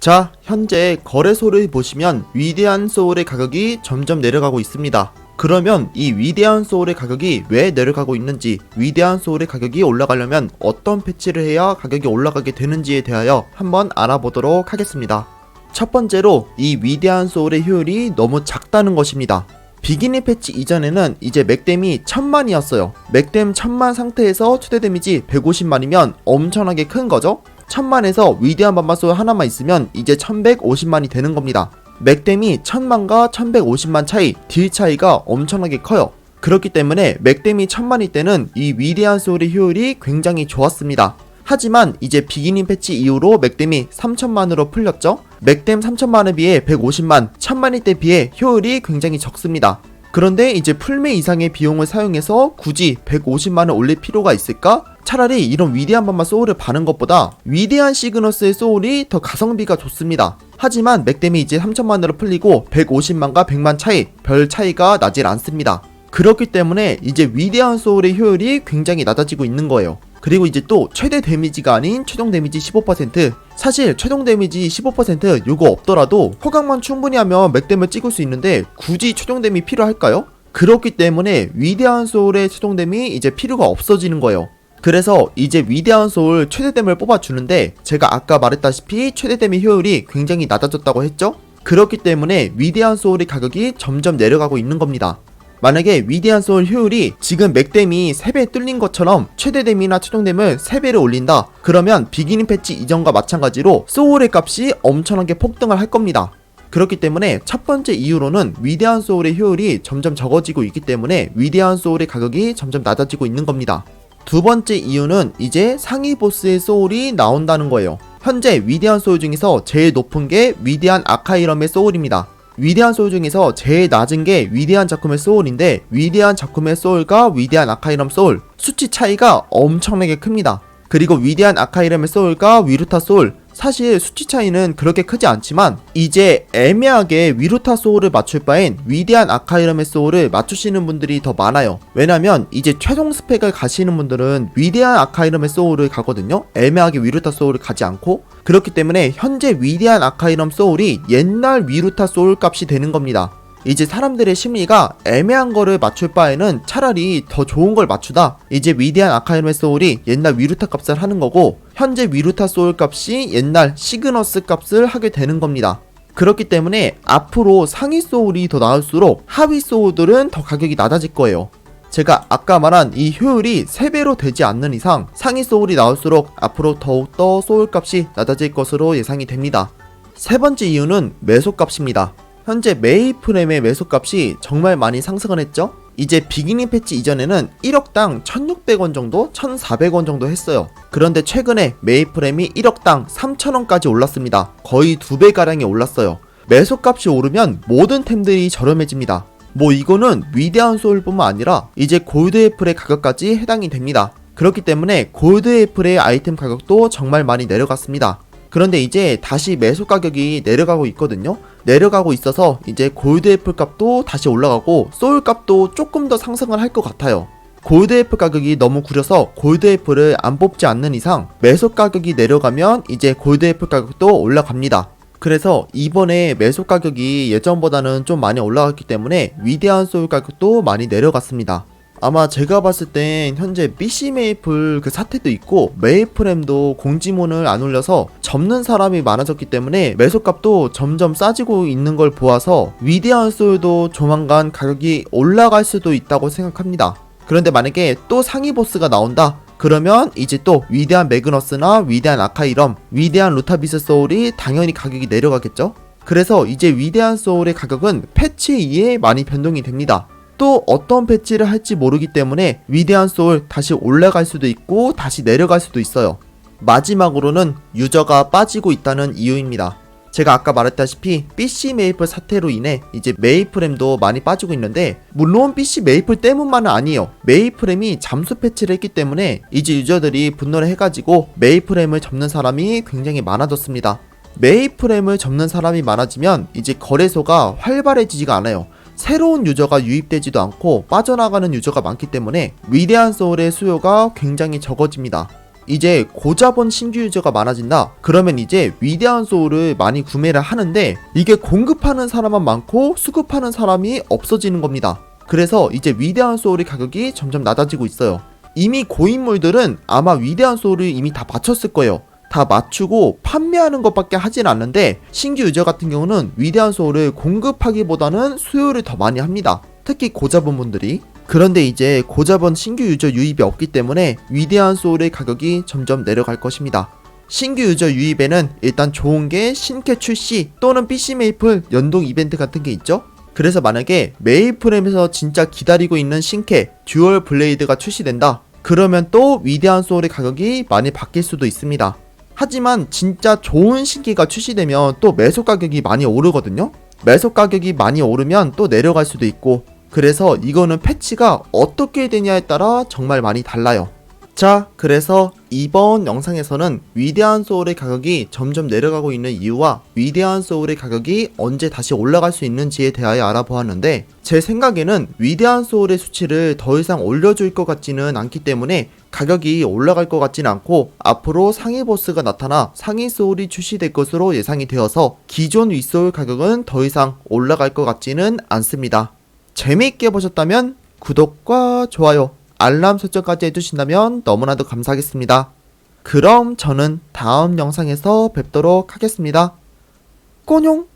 자, 현재 거래소를 보시면 위대한 소울의 가격이 점점 내려가고 있습니다. 그러면 이 위대한 소울의 가격이 왜 내려가고 있는지, 위대한 소울의 가격이 올라가려면 어떤 패치를 해야 가격이 올라가게 되는지에 대하여 한번 알아보도록 하겠습니다. 첫 번째로 이 위대한 소울의 효율이 너무 작다는 것입니다. 비기니 패치 이전에는 이제 맥댐이 1000만이었어요. 맥댐 1000만 상태에서 최대 데미지 150만이면 엄청나게 큰 거죠? 1000만에서 위대한 반마소 하나만 있으면 이제 1150만이 되는 겁니다. 맥댐이 1000만과 1150만 차이, 딜 차이가 엄청나게 커요. 그렇기 때문에 맥댐이 1000만일 때는 이 위대한 소울의 효율이 굉장히 좋았습니다. 하지만 이제 비기닝 패치 이후로 맥댐이 3천만으로 풀렸죠? 맥댐 3천만에 비해 150만, 1000만일 때 비해 효율이 굉장히 적습니다. 그런데 이제 풀메 이상의 비용을 사용해서 굳이 150만을 올릴 필요가 있을까? 차라리 이런 위대한 반마 소울을 바는 것보다 위대한 시그너스의 소울이 더 가성비가 좋습니다. 하지만 이제 3천만으로 풀리고 150만과 100만 차이, 별 차이가 나질 않습니다. 그렇기 때문에 이제 위대한 소울의 효율이 굉장히 낮아지고 있는 거예요. 그리고 이제 또 최대 데미지가 아닌 최종 데미지 15% 사실 최종 데미지 15% 요거 없더라도 호강만 충분히 하면 맥댐을 찍을 수 있는데 굳이 최종 데미 필요할까요? 그렇기 때문에 위대한 소울의 최종 데미 이제 필요가 없어지는 거예요. 그래서 이제 위대한 소울 최대댐을 뽑아주는데 제가 아까 말했다시피 최대댐의 효율이 굉장히 낮아졌다고 했죠? 그렇기 때문에 위대한 소울의 가격이 점점 내려가고 있는 겁니다. 만약에 위대한 소울 효율이 지금 맥댐이 3배 뚫린 것처럼 최대댐이나 최종댐을 3배를 올린다 그러면 비기닝 패치 이전과 마찬가지로 소울의 값이 엄청나게 폭등을 할 겁니다 그렇기 때문에 첫 번째 이유로는 위대한 소울의 효율이 점점 적어지고 있기 때문에 위대한 소울의 가격이 점점 낮아지고 있는 겁니다 두 번째 이유는 이제 상위 보스의 소울이 나온다는 거예요 현재 위대한 소울 중에서 제일 높은 게 위대한 아카이럼의 소울입니다 위대한 소울 중에서 제일 낮은 게 위대한 작품의 소울인데 위대한 작품의 소울과 위대한 아카이럼 소울 수치 차이가 엄청나게 큽니다. 그리고 위대한 아카이럼의 소울과 위루타 소울 사실 수치 차이는 그렇게 크지 않지만 이제 애매하게 위루타 소울을 맞출 바엔 위대한 아카이럼의 소울을 맞추시는 분들이 더 많아요. 왜냐면 이제 최종 스펙을 가시는 분들은 위대한 아카이럼의 소울을 가거든요. 애매하게 위루타 소울을 가지 않고 그렇기 때문에 현재 위대한 아카이럼 소울이 옛날 위루타 소울 값이 되는 겁니다. 이제 사람들의 심리가 애매한 거를 맞출 바에는 차라리 더 좋은 걸 맞추다. 이제 위대한 아카이럼의 소울이 옛날 위루타 값을 하는 거고 현재 위루타 소울 값이 옛날 시그너스 값을 하게 되는 겁니다. 그렇기 때문에 앞으로 상위 소울이 더 나올수록 하위 소울들은 더 가격이 낮아질 거예요. 제가 아까 말한 이 효율이 3배로 되지 않는 이상 상위 소울이 나올수록 앞으로 더욱더 소울 값이 낮아질 것으로 예상이 됩니다. 세 번째 이유는 매소 값입니다. 현재 메이프렘의 매소 값이 정말 많이 상승을 했죠? 이제 비기닝 패치 이전에는 1억당 1600원 정도, 1400원 정도 했어요. 그런데 최근에 메이프렘이 1억당 3000원까지 올랐습니다. 거의 두 배가량이 올랐어요. 매소 값이 오르면 모든 템들이 저렴해집니다. 뭐 이거는 위대한 소울뿐만 아니라 이제 골드 애플의 가격까지 해당이 됩니다. 그렇기 때문에 골드 애플의 아이템 가격도 정말 많이 내려갔습니다. 그런데 이제 다시 매수 가격이 내려가고 있거든요. 내려가고 있어서 이제 골드 애플 값도 다시 올라가고 소울 값도 조금 더 상승을 할 것 같아요. 골드 애플 가격이 너무 구려서 골드 애플을 안 뽑지 않는 이상 매수 가격이 내려가면 이제 골드 애플 가격도 올라갑니다. 그래서 이번에 매수 가격이 예전보다는 좀 많이 올라갔기 때문에 위대한 소울 가격도 많이 내려갔습니다. 아마 제가 봤을 땐 현재 BC 메이플 그 사태도 있고 메이플램도 공지문을 안 올려서 접는 사람이 많아졌기 때문에 매수값도 점점 싸지고 있는 걸 보아서 위대한 소울도 조만간 가격이 올라갈 수도 있다고 생각합니다. 그런데 만약에 또 상위 보스가 나온다 그러면 이제 또 위대한 매그너스나 위대한 아카이럼, 위대한 루타비스 소울이 당연히 가격이 내려가겠죠? 그래서 이제 위대한 소울의 가격은 패치 이에 많이 변동이 됩니다. 또 어떤 패치를 할지 모르기 때문에 위대한 소울 다시 올라갈 수도 있고 다시 내려갈 수도 있어요. 마지막으로는 유저가 빠지고 있다는 이유입니다. 제가 아까 말했다시피 PC 메이플 사태로 인해 이제 메이플램도 많이 빠지고 있는데 물론 PC 메이플 때문만은 아니에요. 메이플램이 잠수 패치를 했기 때문에 이제 유저들이 분노를 해가지고 메이플램을 접는 사람이 굉장히 많아졌습니다. 메이플램을 접는 사람이 많아지면 이제 거래소가 활발해지지가 않아요. 새로운 유저가 유입되지도 않고 빠져나가는 유저가 많기 때문에 위대한 소울의 수요가 굉장히 적어집니다. 이제 고자본 신규 유저가 많아진다. 그러면 이제 위대한 소울을 많이 구매를 하는데 이게 공급하는 사람만 많고 수급하는 사람이 없어지는 겁니다. 그래서 이제 위대한 소울의 가격이 점점 낮아지고 있어요. 이미 고인물들은 아마 위대한 소울을 이미 다 맞췄을 거예요. 다 맞추고 판매하는 것밖에 하진 않는데 신규 유저 같은 경우는 위대한 소울을 공급하기보다는 수요를 더 많이 합니다. 특히 고자본 분들이. 그런데 이제 고자본 신규 유저 유입이 없기 때문에 위대한 소울의 가격이 점점 내려갈 것입니다. 신규 유저 유입에는 일단 좋은 게 신캐 출시 또는 PC 메이플 연동 이벤트 같은 게 있죠. 그래서 만약에 메이플엠에서 진짜 기다리고 있는 신캐 듀얼 블레이드가 출시된다. 그러면 또 위대한 소울의 가격이 많이 바뀔 수도 있습니다. 하지만 진짜 좋은 신기가 출시되면 또 매속 가격이 많이 오르거든요. 매속 가격이 많이 오르면 또 내려갈 수도 있고 그래서 이거는 패치가 어떻게 되냐에 따라 정말 많이 달라요. 자, 그래서 이번 영상에서는 위대한 소울의 가격이 점점 내려가고 있는 이유와 위대한 소울의 가격이 언제 다시 올라갈 수 있는지에 대하여 알아보았는데 제 생각에는 위대한 소울의 수치를 더 이상 올려줄 것 같지는 않기 때문에 가격이 올라갈 것 같지는 않고 앞으로 상위 보스가 나타나 상위 소울이 출시될 것으로 예상이 되어서 기존 윗소울 가격은 더 이상 올라갈 것 같지는 않습니다. 재미있게 보셨다면 구독과 좋아요, 알람 설정까지 해주신다면 너무나도 감사하겠습니다. 그럼 저는 다음 영상에서 뵙도록 하겠습니다. 꼬뇽!